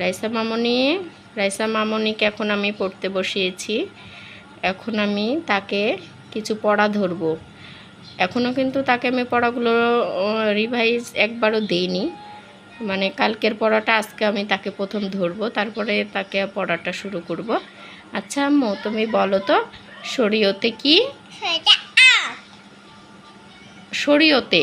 রাইসা মামনি রাইসা মামনিকে এখন আমি পড়তে বসিয়েছি। এখন আমি তাকে কিছু পড়া ধরবো। এখনও কিন্তু তাকে আমি পড়াগুলো রিভাইজ একবারও দেইনি। মানে কালকের পড়াটা আজকে আমি তাকে প্রথম ধরবো তারপরে তাকে পড়াটা শুরু করব। আচ্ছা আম্মু তুমি বলো তো শরীয়তে কি? শরীয়তে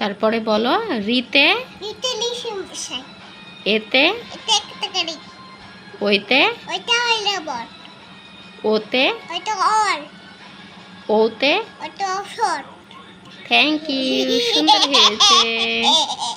তারপরে বলো রিতে? এতে? ওইতে? ওতে? ওতে? থ্যাংক ইউ সুন্দর হয়েছে।